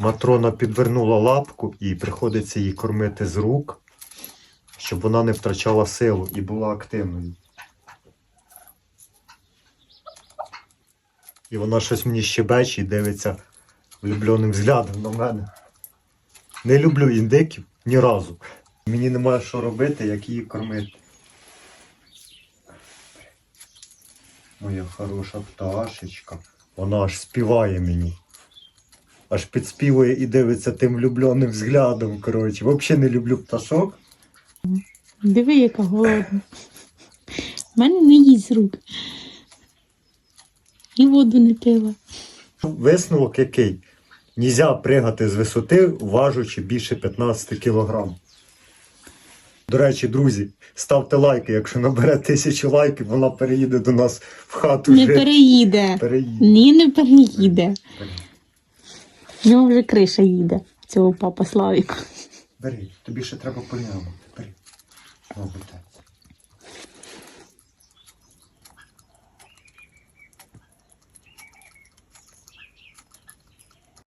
Матрона підвернула лапку і приходиться її кормити з рук, щоб вона не втрачала силу і була активною. І вона щось мені щебече і дивиться влюбленим взглядом на мене. Не люблю індиків ні разу. Мені немає що робити, як її кормити. Моя хороша пташечка. Вона аж співає мені. Аж підспівує і дивиться тим влюбленим взглядом. Коротше, взагалі не люблю пташок. Диви, яка голодна. У мене не їсть з рук. І воду не пила. Висновок який? Нельзя пригати з висоти, важучи більше 15 кг. До речі, друзі, ставте лайки, якщо набере тисячу лайків, вона переїде до нас в хату Не жити. переїде. Переїде. Ні, не переїде. В нього вже криша їде. Цього папа Славіка. Бери, тобі ще треба полягати. Бери. Отець.